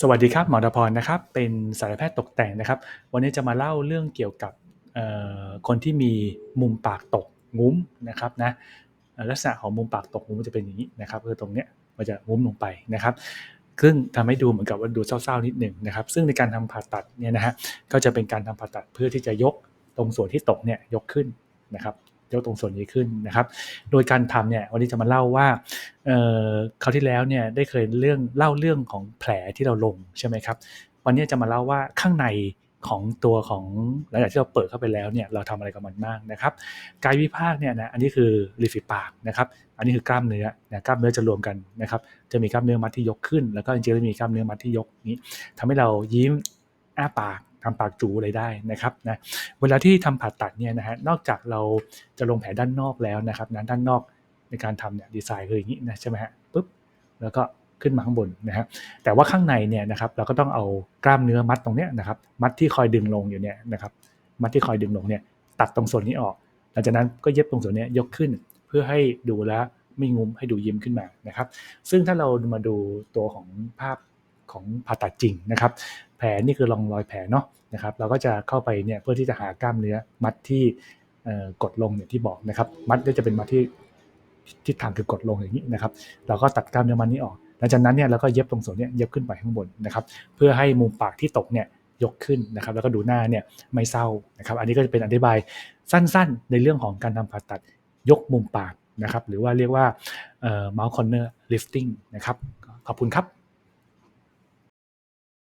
สวัสดีครับหมอดพรนะครับ เป็นสัตวแพทย์ตกแต่งนะครับ วันนี้จะมาเล่าเรื่องเกี่ยวกับคนที่มีมุมปากตกงุ้มนะครับนะลักษณะของมุมปากตกงุ้มจะเป็นอย่างนี้นะครับคือตรงเนี้ยมันจะงุ้มลงไปนะครับซึ่งทำให้ดูเหมือนกับว่าดูเศร้าๆนิดหนึ่งนะครับ ซึ่งในการทำผ่าตัดเนี่ยนะฮะก็จะเป็นการทำผ่าตัดเพื่อที่จะยกตรงส่วนที่ตกเนี่ยยกขึ้นนะครับ ยกตรงส่วนนี้ขึ้นนะครับ โดยการทำเนี่ยวันนี้จะมาเล่าว่าเออคราวที่แล้วเนี่ยได้เคยเรื่องเล่าเรื่องของแผลที่เราลงใช่ไหมครับ วันนี้จะมาเล่าว่าข้างในของตัวของหลังจากที่เราเปิดเข้าไปแล้วเนี่ยเราทำอะไรกับมันบ้างนะครับกายวิภาคเนี่ยนะอันนี้คือริมฝีปากนะครับอันนี้คือกล้ามเนื้อนะกล้ามเนื้อจะรวมกันนะครับจะมีกล้ามเนื้อมัดที่ยกขึ้น แล้วก็จริงๆแล้วมีกล้ามเนื้อมัดที่ยกนี้ทำให้เรายิ้มอ้าปาก ทำปากจูอะไรได้นะครับนะเวลาที่ทำผ่าตัดเนี่ยนะฮะนอกจากเราจะลงแผลด้านนอกแล้วนะครับนะด้านนอกในการทำเนี่ยดีไซน์คืออย่างนี้นะใช่ไหมฮะปุ๊บแล้วก็ขึ้นมาข้างบนนะฮะแต่ว่าข้างในเนี่ยนะครับเราก็ต้องเอากล้ามเนื้อมัดตรงเนี้ยนะครับมัดที่คอยดึงลงอยู่เนี่ยนะครับมัดที่คอยดึงลงเนี่ยตัดตรงส่วนนี้ออกหลังจากนั้นก็เย็บตรงส่วนนี้ยกขึ้น เพื่อให้ดูแลไม่งุ้มให้ดูยิ้มขึ้นมานะครับ ซึ่งถ้าเรามาดูตัวของภาพ ของผ่าตัดจริงนะครับ แผลนี่คือรองรอยแผลเนาะนะครับ เราก็จะเข้าไปเนี่ยเพื่อที่จะหากล้ามเนื้อมัดที่กดลงอย่างที่บอกนะครับ มัดก็จะเป็นมัดที่ทิศทางคือกดลงอย่างนี้นะครับ เราก็ตัดกล้ามเนื้อมันนี้ออกหลังจากนั้นเนี่ยเราก็เย็บตรงส่วนเนี้ยเย็บขึ้นไปข้างบนนะครับ เพื่อให้มุมปากที่ตกเนี่ยยกขึ้นนะครับ แล้วก็ดูหน้าเนี่ยไม่เศร้านะครับ อันนี้ก็จะเป็นอธิบายสั้นๆ ในเรื่องของการทำผ่าตัดยกมุมปากนะครับ หรือว่าเรียกว่า mouth corner lifting นะครับ ขอบคุณครับ